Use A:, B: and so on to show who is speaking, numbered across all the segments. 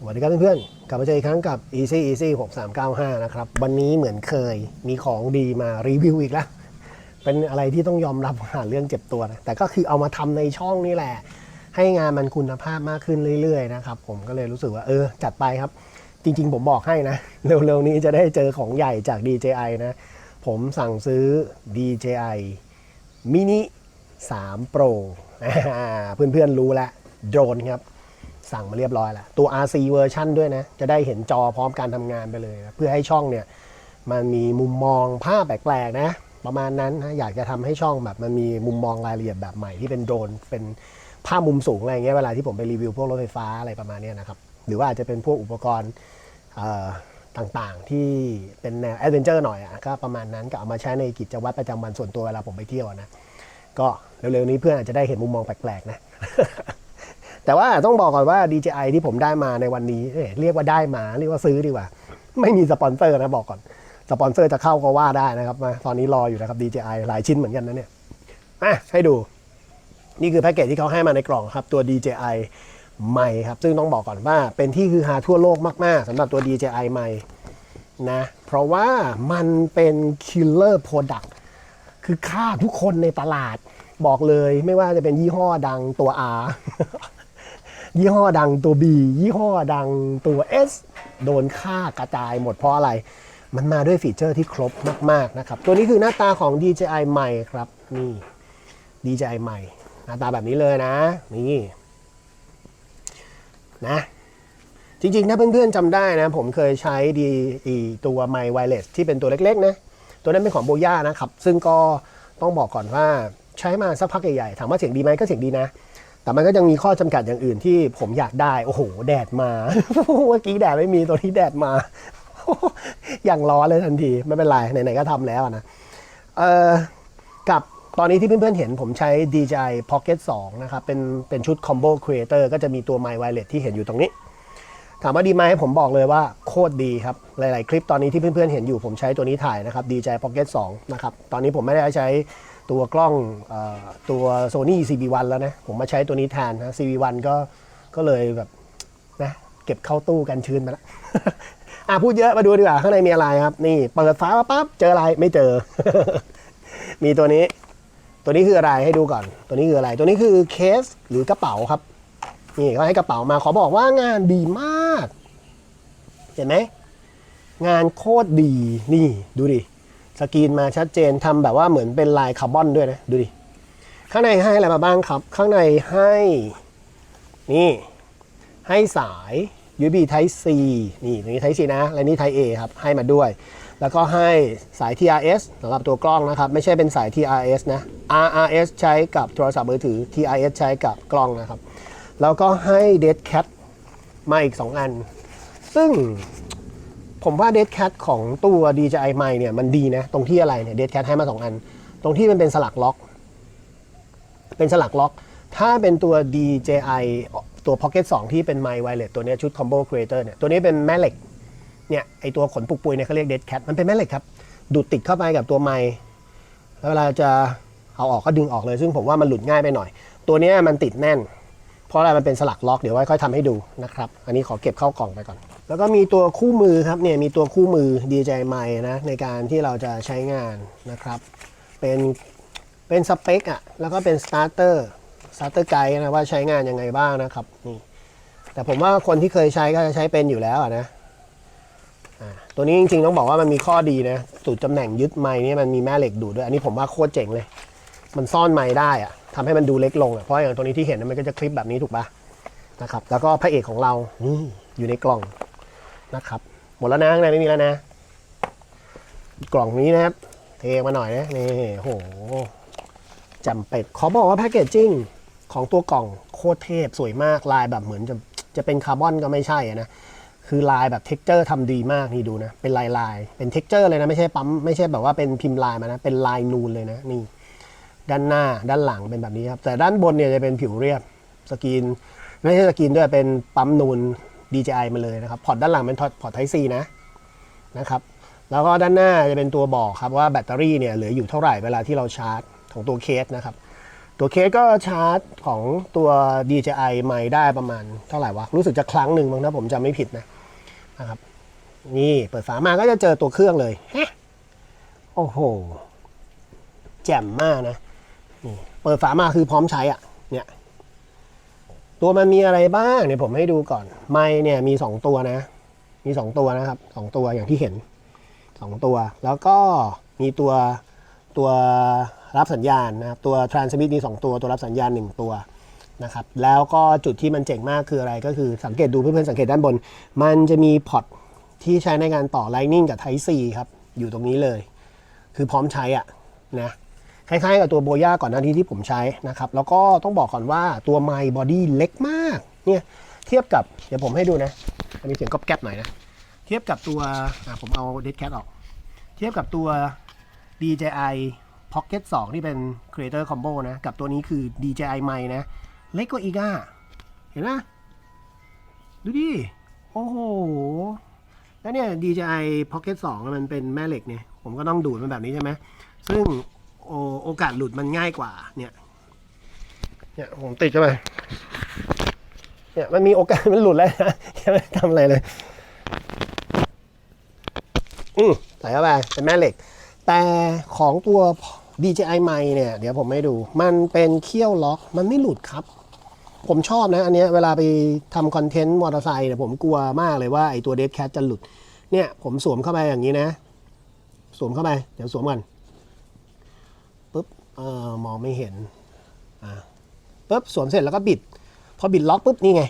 A: สวัสดีครับเพื่อนๆ กลับมาเจออีกครั้งกับ Easy Easy 6395 นะครับ วันนี้เหมือนเคยมีของดีมารีวิวอีกแล้ว เป็นอะไรที่ต้องยอมรับว่าเรื่องเจ็บตัวนะ แต่ก็คือเอามาทำในช่องนี่แหละ ให้งานมันคุณภาพมากขึ้นเรื่อยๆ นะครับ ผมก็เลยรู้สึกว่าเออ จัดไปครับ จริงๆ ผมบอกให้นะ เร็วๆ นี้จะได้เจอของใหญ่จาก DJI นะ ผมสั่งซื้อ DJI Mini 3 Pro อ่าเพื่อนๆรู้แล้วโดรนครับ สั่งมาเรียบร้อยแล้ว ตัว RC เวอร์ชันด้วยนะ จะได้เห็นจอพร้อมการทำงานไปเลยนะเพื่อให้ช่องเนี่ย มันมีมุมมองภาพแปลกๆนะ ประมาณนั้นนะอยากจะทำให้ช่องแบบมันมีมุมมองรายละเอียดแบบใหม่ที่เป็นโดรนเป็นภาพมุมสูงอะไรเงี้ยเวลาที่ผมไปรีวิวพวกรถไฟฟ้าอะไรประมาณนี้นะครับ หรือว่าอาจจะเป็นพวกอุปกรณ์ต่างๆ ที่เป็นแนวแอดเวนเจอร์หน่อยอะก็ประมาณนั้นก็เอามาใช้ในกิจวัตรประจำวันส่วนตัวเวลาผมไปเที่ยวนะ ก็เร็วๆนี้เพื่อนอาจจะได้เห็นมุมมองแปลกๆนะ แต่ว่าต้องบอกก่อนว่า DJI ที่ผมได้มาในวันนี้เเรียกว่าได้มา เรียกว่าซื้อดีกว่า ไม่มีสปอนเซอร์นะบอกก่อน สปอนเซอร์จะเข้าก็ว่าได้นะครับมาตอนนี้รออยู่นะครับ DJI หลายชิ้นเหมือนกันนะเนี่ยอะให้ดู นี่คือแพ็กเกจที่เขาให้มาในกล่องครับตัว DJI ใหม่ครับซึ่งต้องบอกก่อนว่าเป็นที่คือฮาทั่วโลกมากๆสำหรับตัว DJI ใหม่นะเพราะว่ามันเป็น killer product คือฆ่าทุกคนในตลาดบอกเลยไม่ว่าจะเป็นยี่ห้อดังตัว R ยี่ห้อดังตัว B ยี่ห้อดังตัว S โดนฆ่ากระจายหมดเพราะอะไร มันมาด้วยฟีเจอร์ที่ครบมากๆนะครับ ตัวนี้คือหน้าตาของ DJI ใหม่ครับนี่ DJI ใหม่ หน้าตาแบบนี้เลยนะ นี่นะจริงๆ ถ้าเพื่อนๆจำได้นะ ผมเคยใช้ดีตัวไมค์ไวเลสที่เป็นตัวเล็กๆนะ ตัวนั้นเป็นของโบย่านะครับ ซึ่งก็ต้องบอกก่อนว่าใช้มาสักพักใหญ่ๆ ถามว่าเสียงดีไหมก็เสียงดีนะ แต่มันก็ยังมีข้อจำกัดอย่างอื่นที่ผมอยากได้ โอ้โห แดดมา เมื่อกี้แดดไม่มีตัวนี้แดดมา อย่างร้อนเลยทันที ไม่เป็นไร ไหนๆก็ทำแล้วนะเอ่อกับตอนนี้ที่เพื่อนๆเห็นผมใช้ DJI Pocket 2 นะครับ เป็นเป็นชุด Combo Creator ก็จะมีตัว My Wireless ที่เห็นอยู่ตรงนี้ ถามว่าดีไหมผมบอกเลยว่าโคตรดีครับ หลายๆ คลิปตอนนี้ที่เพื่อนๆเห็นอยู่ผมใช้ตัวนี้ถ่ายนะครับ DJI Pocket 2 นะครับ ตอนนี้ผมไม่ได้ใช้ ตัวกล้องอตัว Sony CB1 แล้วนะ ผมมาใช้ตัวนี้แทนนะ CB1 ก็ก็เลยแบบนะเก็บเข้าตู้กันชื้นไปแล้วอะพูดเยอะมาดูดีกว่า ข้างในมีอะไรครับ นี่เปิดฝามาปั๊บเจออะไรไม่เจอ มีตัวนี้ ตัวนี้คืออะไรให้ดูก่อน ตัวนี้คืออะไร ตัวนี้คือเคสหรือกระเป๋าครับ นี่เขาให้กระเป๋ามาขอบอกว่างานดีมาก เห็นไหมงานโคตรดีนี่ดูดิ สกรีนมาชัดเจนทำแบบว่าเหมือนเป็นลายคาร์บอนด้วยนะ ดูดิ ข้างในให้อะไรมาบ้างครับ ข้างในให้นี่ให้สาย USB Type C นี่ตรงนี้ Type C นะ และนี่ Type A ครับ ให้มาด้วย แล้วก็ให้สาย TRS สำหรับตัวกล้องนะครับ ไม่ใช่เป็นสาย TRS นะ RRS ใช้กับโทรศัพท์มือถือ TRS ใช้กับกล้องนะครับ แล้วก็ให้ Dead Cat มาอีก 2 อัน ซึ่ง ผมว่า Dead Cat ของตัว DJI ใหม่เนี่ยมันดีนะ ตรงที่อะไรเนี่ย Dead Cat ให้มา 2 อัน ตรงที่มันเป็นสลักล็อก เป็นสลักล็อก ถ้าเป็นตัว DJI ตัว Pocket 2 ที่เป็น My Wireless ตัวนี้ชุด Combo Creator เนี่ยตัวนี้เป็นแม่เหล็กเนี่ยไอตัวขนปุกปุยเนี่ยเขาเรียก Dead Cat มันเป็นแม่เหล็กครับ ดูดติดเข้าไปกับตัวไมแล้วเวลาจะเอาออกก็ดึงออกเลย ซึ่งผมว่ามันหลุดง่ายไปหน่อย ตัวนี้มันติดแน่น เพราะอะไรมันเป็นสลักล็อกเดี๋ยวไว้ค่อยทำให้ดูนะครับอันนี้ขอเก็บเข้ากล่องไปก่อน แล้วก็มีตัวคู่มือครับเนี่ยมีตัวคู่มือ DJI ไม้นะในการที่เราจะใช้งานนะครับ เป็นเป็นสเปคอะแล้วก็เป็นสตาร์เตอร์สตาร์เตอร์ไกด์นะว่าใช้งานยังไงบ้างนะครับนี่แต่ผมว่าคนที่เคยใช้ก็จะใช้เป็นอยู่แล้วนะตัวนี้จริงๆต้องบอกว่ามันมีข้อดีนะจุดตำแหน่งยึดไม้นี่มันมีแม่เหล็กดูดด้วย อันนี้ผมว่าโคตรเจ๋งเลย มันซ่อนไม้ได้อะทำให้มันดูเล็กลงอะเพราะอย่างตัวนี้ที่เห็นมันก็จะคลิปแบบนี้ถูกปะนะครับ แล้วก็พระเอกของเรานี่อยู่ในกล่อง นะครับ หมดแล้วนะข้างในไม่มีแล้วนะ กล่องนี้นะครับ เทมาหน่อยนะนี่โหจำเป็ดขอบอกว่าแพคเกจจิ้งของตัวกล่องโคตรเทพสวยมากลายแบบเหมือนจะจะเป็นคาร์บอนก็ไม่ใช่นะคือลายแบบเท็กเจอร์ทำดีมากนี่ดูนะ เป็นลายลายเป็นเท็กเจอร์เลยนะ ไม่ใช่ปั๊มไม่ใช่แบบว่าเป็นพิมพ์ลายมานะ เป็นลายนูนเลยนะนี่ ด้านหน้าด้านหลังเป็นแบบนี้ครับ แต่ด้านบนเนี่ยจะเป็นผิวเรียบสกรีน ไม่ใช่สกรีนด้วยเป็นปั๊มนูน DJI มาเลยนะครับ พอร์ตด้านหลังเป็นพอร์ต Type C นะนะครับ แล้วก็ด้านหน้าจะเป็นตัวบอกครับว่าแบตเตอรี่เนี่ยเหลืออยู่เท่าไหร่เวลาที่เราชาร์จของตัวเคสนะครับ ตัวเคสก็ชาร์จของตัว DJI ไมค์ได้ประมาณเท่าไหร่วะ รู้สึกจะครั้งหนึ่งมั้งถ้าผมจำไม่ผิดนะนะครับ นี่เปิดฝามาก็จะเจอตัวเครื่องเลยโอ้โห แจ่มมากนะนี่เปิดฝามาคือพร้อมใช้อะเนี่ย ตัวมันมีอะไรบ้างเนี่ยผมให้ดูก่อน ไมค์เนี่ยมีสองตัวนะ มีสองตัวนะครับสองตัวอย่างที่เห็นสองตัว แล้วก็มีตัวตัวรับสัญญาณนะครับ ตัว transmit มีสองตัว ตัวรับสัญญาณหนึ่งตัวนะครับ แล้วก็จุดที่มันเจ๋งมากคืออะไร ก็คือสังเกตดูเพื่อนๆสังเกตด้านบน มันจะมีพอร์ตที่ใช้ในการต่อ Lightning กับ Type C ครับ อยู่ตรงนี้เลย คือพร้อมใช้อะนะ คล้ายๆกับตัวโบย่าก่อนหน้านี้ที่ผมใช้นะครับ แล้วก็ต้องบอกก่อนว่าตัวไมค์บอดี้เล็กมากเนี่ยเทียบกับเดี๋ยวผมให้ดูนะมีเสียงก๊อบแก๊บหน่อยนะ เทียบกับตัวผมเอา Dead Cat ออก เทียบกับตัว DJI Pocket 2 ที่เป็น Creator Combo นะ กับตัวนี้คือ DJI ไมค์นะ เล็กกว่าอีกอะเห็นไหมดูดิ โอ้โห แล้วเนี่ย DJI Pocket 2 มันเป็นแม่เหล็กเนี่ย ผมก็ต้องดูดมันแบบนี้ใช่ไหม ซึ่ง โอโอกาสหลุดมันง่ายกว่า เนี่ย เนี่ยผมติดเข้าไป เนี่ยมันมีโอกาสมันหลุดแล้วนะยังไม่ทำอะไรเลย อืมใส่เข้าไปเป็นแม่เหล็ก แต่ของตัว DJI ไมเนี่ย เดี๋ยวผมให้ดู มันเป็นเขี้ยวล็อก มันไม่หลุดครับ ผมชอบนะ อันนี้เวลาไปทำคอนเทนต์มอเตอร์ไซค์เนี่ยผมกลัวมากเลยว่าไอตัวเดฟแคทจะหลุด เนี่ย ผมสวมเข้าไปอย่างนี้นะ สวมเข้าไป เดี๋ยวสวมกัน เออมองไม่เห็นอ่าปุ๊บสวมเสร็จแล้วก็บิด พอบิดล็อกปุ๊บนี่ไง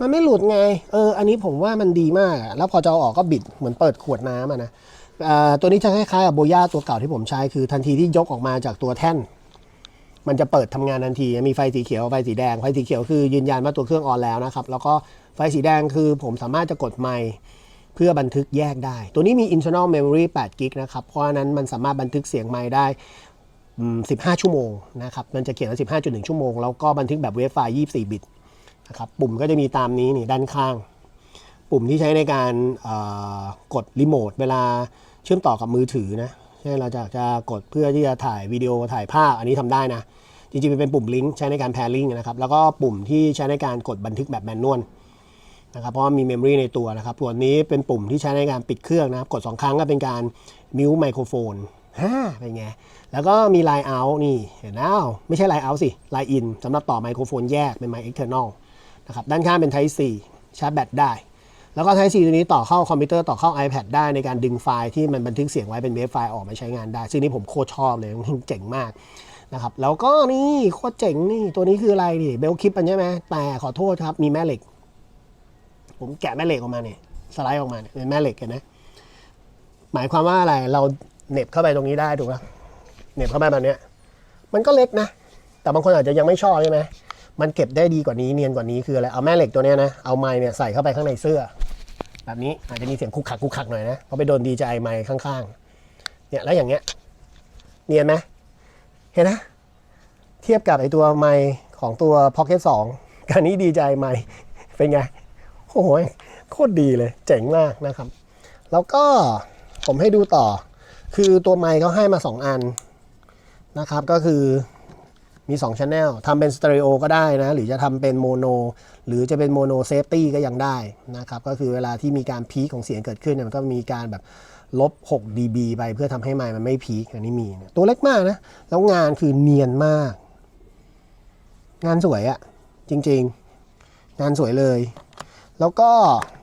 A: มันไม่หลุดไง เออ อันนี้ผมว่ามันดีมากอะแล้วพอจะเอาออกก็บิดเหมือนเปิดขวดน้ำอะนะตัวนี้จะคล้ายๆกับโบย่าตัวเก่าที่ผมใช้คือทันทีที่ยกออกมาจากตัวแท่น มันจะเปิดทำงานทันที มีไฟสีเขียวไฟสีแดงไฟสีเขียวคือยืนยันว่าตัวเครื่องออนแล้วนะครับ แล้วก็ไฟสีแดงคือผมสามารถจะกดไมค์เพื่อบันทึกแยกได้ ตัวนี้มี internal memory 8กิกนะครับ เพราะนั้นมันสามารถบันทึกเสียงไมค์ได้ 15 ชั่วโมงนะครับ มันจะเขียนว่า 15.1 ชั่วโมง แล้วก็บันทึกแบบเวฟไฟล์ 24 บิตนะครับ ปุ่มก็จะมีตามนี้นี่ด้านข้าง ปุ่มที่ใช้ในการกดรีโมทเวลาเชื่อมต่อกับมือถือนะเช่นเราจะจะกดเพื่อที่จะถ่ายวิดีโอถ่ายภาพ อันนี้ทำได้นะ จริงๆเป็นปุ่มลิงก์ใช้ในการแพร์ลิงก์นะครับ แล้วก็ปุ่มที่ใช้ในการกดบันทึกแบบแมนนวลนะครับ เพราะมีเมมโมรีในตัวนะครับ ส่วนนี้เป็นปุ่มที่ใช้ในการปิดเครื่องนะครับ กด 2 ครั้งก็เป็นการมิวไมโครโฟน ฮ่าเป็นไง แล้วก็มีไลน์เอาท์นี่เห็นแล้วไม่ใช่ไลน์เอาท์สิไลน์อินสำหรับต่อไมโครโฟนแยกเป็นไมค์เอ็กเทอร์นอลนะครับด้านข้างเป็น Type C ชาร์จแบตได้ แล้วก็ Type C ตัวนี้ต่อเข้าคอมพิวเตอร์ต่อเข้า iPad ได้ในการดึงไฟล์ที่มันบันทึกเสียงไว้เป็นเวฟไฟล์ออกมาใช้งานได้ ซึ่งนี่ผมโคตรชอบเลยเจ๋งมากนะครับแล้วก็นี่โคตรเจ๋งนี่ตัวนี้คืออะไรนี่เบลคลิปมันใช่ไหมแต่ขอโทษครับมีแม่เหล็ก ผมแกะแม่เหล็กออกมาเนี่ยสไลด์ออกมาเนี่ยเป็นแม่เหล็กเห็นไหมหมายความว่าอะไรเรา เน็บเข้าไปตรงนี้ได้ถูกปะเน็บเข้าไปแบบนี้มันก็เล็กนะ แต่บางคนอาจจะยังไม่ชอบใช่ไหมมันเก็บได้ดีกว่านี้เนียนกว่านี้คืออะไร เอาแม่เหล็กตัวนี้นะ เอาไม้เนี่ยใส่เข้าไปข้างในเสื้อ แบบนี้อาจจะมีเสียงคุกคักคุกคักหน่อยนะ เพราะไปโดนดีใจไม้ข้างๆ เนี่ยแล้วอย่างเงี้ย เนียนไหมเห็นนะ เทียบกับไอตัวไม้ของตัว Pocket 2กับนี้ดีใจไม้เป็นไง โอ้โห โคตรดีเลย เจ๋งมากนะครับ แล้วก็ผมให้ดูต่อ คือตัวไมค์เขาให้มา 2 อันนะครับ ก็คือมี2 Channel ทำเป็นสเตอริโอก็ได้นะ หรือจะทำเป็นโมโน หรือจะเป็นโมโนเซฟตี้ก็ยังได้นะครับ ก็คือเวลาที่มีการพีคของเสียงเกิดขึ้นเนี่ยมันก็มีการแบบลบ 6 dB ไปเพื่อทำให้ไมค์มันไม่พีคอันนี้มี ตัวเล็กมากนะ แล้วงานคือเนียนมาก งานสวยอะจริง ๆ งานสวยเลย แล้วก็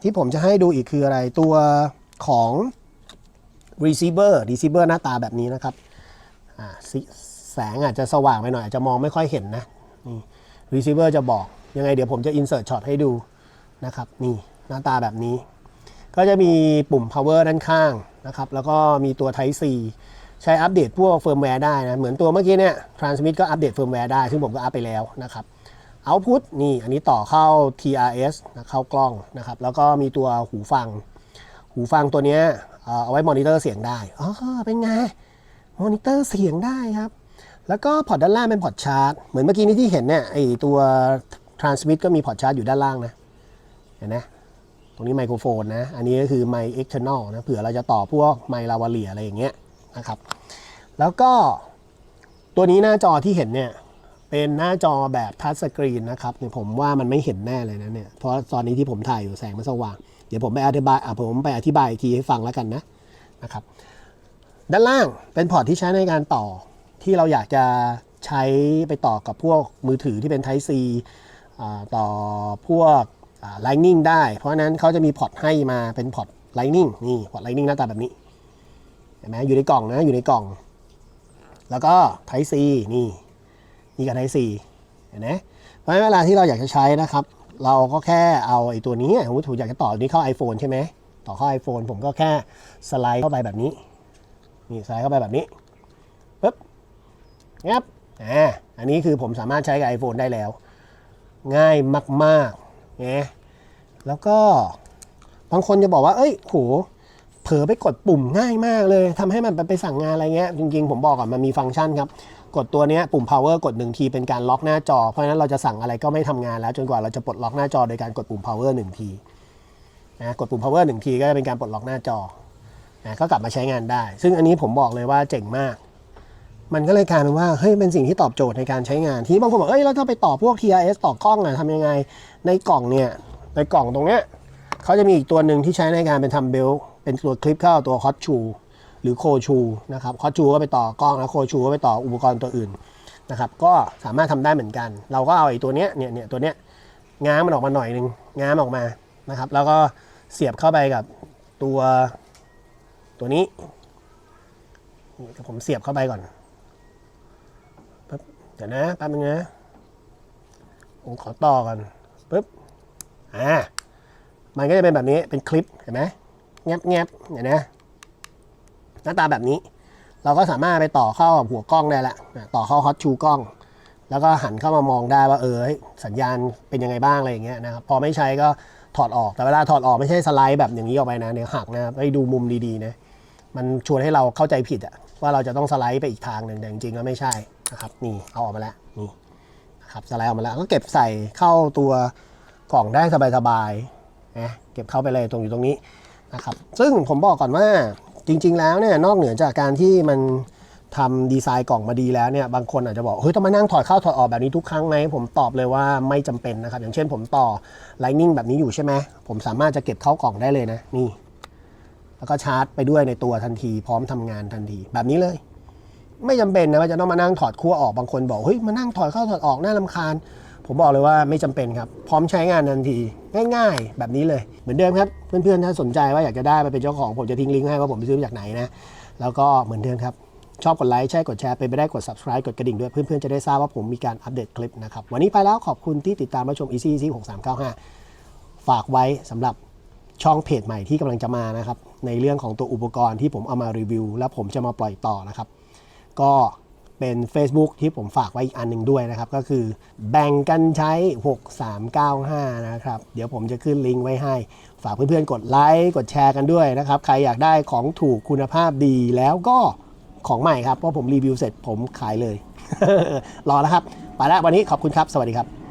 A: ที่ผมจะให้ดูอีกคืออะไรตัวของ receiver receiver หน้าตาแบบนี้นะครับแสงอาจจะสว่างไปหน่อยอาจจะมองไม่ค่อยเห็นนะนี่ receiver จะบอกยังไงเดี๋ยวผมจะ insert shot ให้ดูนะครับนี่หน้าตาแบบนี้ ก็จะมีปุ่ม power ด้านข้างนะครับแล้วก็มีตัว type C ใช้อัปเดตพวกเฟิร์มแวร์ได้นะ เหมือนตัวเมื่อกี้เนี่ย transmit ก็อัปเดตเฟิร์มแวร์ได้ ซึ่งผมก็อัปไปแล้วนะครับ output นี่อันนี้ต่อเข้า TRS นะเข้ากล้องนะครับ แล้วก็มีตัวหูฟัง หูฟังตัวเนี้ย เอาไว้มอนิเตอร์เสียงได้ อ๋อ เป็นไง มอนิเตอร์เสียงได้ครับ แล้วก็พอร์ตด้านล่างเป็นพอร์ตชาร์จ เหมือนเมื่อกี้นี้ที่เห็นเนี่ย ไอตัว transmit ก็มีพอร์ตชาร์จอยู่ด้านล่างนะ เห็นไหมตรงนี้ไมโครโฟนนะ อันนี้ก็คือไมค์ external นะ เผื่อเราจะต่อพวกไมค์ลาวาเลียอะไรอย่างเงี้ยนะครับ แล้วก็ตัวนี้หน้าจอที่เห็นเนี่ยเป็นหน้าจอแบบทัชสกรีนนะครับเนี่ยผมว่ามันไม่เห็นแน่เลยนะเนี่ย เพราะตอนนี้ที่ผมถ่ายอยู่แสงมันสว่าง เดี๋ยวผมไปอธิบายผมไปอธิบายอีกทีให้ฟังแล้วกันนะนะครับ ด้านล่างเป็นพอร์ตที่ใช้ในการต่อที่เราอยากจะใช้ไปต่อกับพวกมือถือที่เป็น Type C ต่อพวก Lightning ได้ เพราะนั้นเขาจะมีพอร์ตให้มาเป็นพอร์ต Lightning นี่พอร์ต Lightning หน้าตาแบบนี้เห็นไหมอยู่ในกล่องนะอยู่ในกล่อง แล้วก็ Type C นี่นี่กับ Type C เห็นไหมเพราะเวลาที่เราอยากจะใช้นะครับ เราก็แค่เอาไอ้ตัวนี้สมมติผมอยากจะต่อนี้เข้า iPhone ใช่ไหมต่อเข้า iPhone ผมก็แค่สไลด์เข้าไปแบบนี้นี่สไลด์เข้าไปแบบนี้ปึ๊บงับอ่าอันนี้คือผมสามารถใช้กับ iPhone ได้แล้ว ง่ายมากๆนะแล้วก็บางคนจะบอกว่า เอ้ยโหเผลอไปกดปุ่มง่ายมากเลยทำให้มันไปสั่งงานอะไรเงี้ยจริงๆ ผมบอกก่อนมันมีฟังก์ชันครับ กดตัวนี้ปุ่ม power กดหนึ่งทีเป็นการล็อกหน้าจอ เพราะฉะนั้นเราจะสั่งอะไรก็ไม่ทำงานแล้ว จนกว่าเราจะปลดล็อกหน้าจอโดยการกดปุ่ม power หนึ่งทีนะกดปุ่ม power หนึ่งทีก็จะเป็นการปลดล็อกหน้าจอนะก็กลับมาใช้งานได้ ซึ่งอันนี้ผมบอกเลยว่าเจ๋งมาก มันก็เลยกลายเป็นว่าเฮ้ยเป็นสิ่งที่ตอบโจทย์ในการใช้งานที่บางคนบอกเอ้ยแล้วถ้าไปต่อพวก TRS ต่อกล้องอะทำยังไงในกล่องเนี่ยในกล่องตรงเนี้ยเขาจะมีอีกตัวหนึ่งที่ใช้ในการเป็นทำเบลเป็นตัวคลิปเข้าตัวคอ t ชู หรือโคชูนะครับคอชูก็ไปต่อกล้องแล้วโคชูก็ไปต่ออุปกรณ์ตัวอื่นนะครับก็สามารถทำได้เหมือนกัน เราก็เอาไอ้ตัวเนี้ยเนี่ยเนี่ยตัวเนี้ยง้างมันออกมาหน่อยหนึงง้างออกมานะครับ แล้วก็เสียบเข้าไปกับตัวตัวนี้นี่ผมเสียบเข้าไปก่อนปึ๊บเดี๋ยวนะแป๊บนึงนะผมขอต่อก่อนปึ๊บอ่ามันก็จะเป็นแบบนี้เป็นคลิปเห็นไหมแงบแงบเห็นไหม หน้าตาแบบนี้ เราก็สามารถไปต่อเข้ากับหัวกล้องได้ละต่อเข้าฮอตชูกล้อง แล้วก็หันเข้ามามองได้ว่าเออสัญญาณเป็นยังไงบ้างอะไรอย่างเงี้ยนะครับพอไม่ใช้ก็ถอดออกแต่เวลาถอดออกไม่ใช่สไลด์แบบอย่างนี้ออกไปนะเดี๋ยวหักนะครับให้ดูมุมดีๆนะมันชวนให้เราเข้าใจผิดอะว่าเราจะต้องสไลด์ไปอีกทางหนึ่งแต่จริงๆแล้วไม่ใช่นะครับนี่เอาออกมาแล้วนี่นะครับสไลด์ออกมาแล้วก็เก็บใส่เข้าตัวกล่องได้สบายๆนะเก็บเข้าไปเลยตรงอยู่ตรงนี้นะครับซึ่งผมบอกก่อนว่า จริง ๆ แล้วเนี่ยนอกเหนือจากการที่มันทำดีไซน์กล่องมาดีแล้วเนี่ยบางคนอาจจะบอกเฮ้ยต้องมานั่งถอดเข้าถอดออกแบบนี้ทุกครั้งไหมผมตอบเลยว่าไม่จำเป็นนะครับ อย่างเช่นผมต่อ Lightning แบบนี้อยู่ใช่ไหมผมสามารถจะเก็บเข้ากล่องได้เลยนะนี่ แล้วก็ชาร์จไปด้วยในตัวทันที พร้อมทำงานทันทีแบบนี้เลย ไม่จำเป็นนะว่าจะต้องมานั่งถอดขั้วออกบางคนบอกเฮ้ยมานั่งถอดเข้าถอดออกน่าลำคาญ ผมบอกเลยว่าไม่จำเป็นครับ พร้อมใช้งานทันที ง่าย ๆ แบบนี้เลย เหมือนเดิมครับ เพื่อนๆ ถ้าสนใจว่าอยากจะได้มาเป็นเจ้าของ ผมจะทิ้งลิงก์ให้ว่าผมไปซื้อมาจากไหนนะ แล้วก็เหมือนเดิมครับ ชอบกดไลค์ใช่กดแชร์ไปไม่ได้กด subscribe กดกระดิ่งด้วย เพื่อนๆ จะได้ทราบว่าผมมีการอัปเดตคลิปนะครับ วันนี้ไปแล้วขอบคุณที่ติดตามรับชม easy easy 6395 ฝากไว้สำหรับช่องเพจใหม่ที่กำลังจะมานะครับ ในเรื่องของตัวอุปกรณ์ที่ผมเอามารีวิว แล้วผมจะมาปล่อยต่อนะครับ ก็ เป็น Facebook ที่ผมฝากไว้อีกอันหนึ่งด้วยนะครับ ก็คือแบ่งกันใช้ 6395 นะครับ เดี๋ยวผมจะขึ้นลิงก์ไว้ให้ ฝากเพื่อนๆ กดไลค์กดแชร์กันด้วยนะครับ ใครอยากได้ของถูกคุณภาพดีแล้วก็ของใหม่ครับ เพราะผมรีวิวเสร็จผมขายเลย รอแล้วครับ ไปแล้ววันนี้ขอบคุณครับ สวัสดีครับ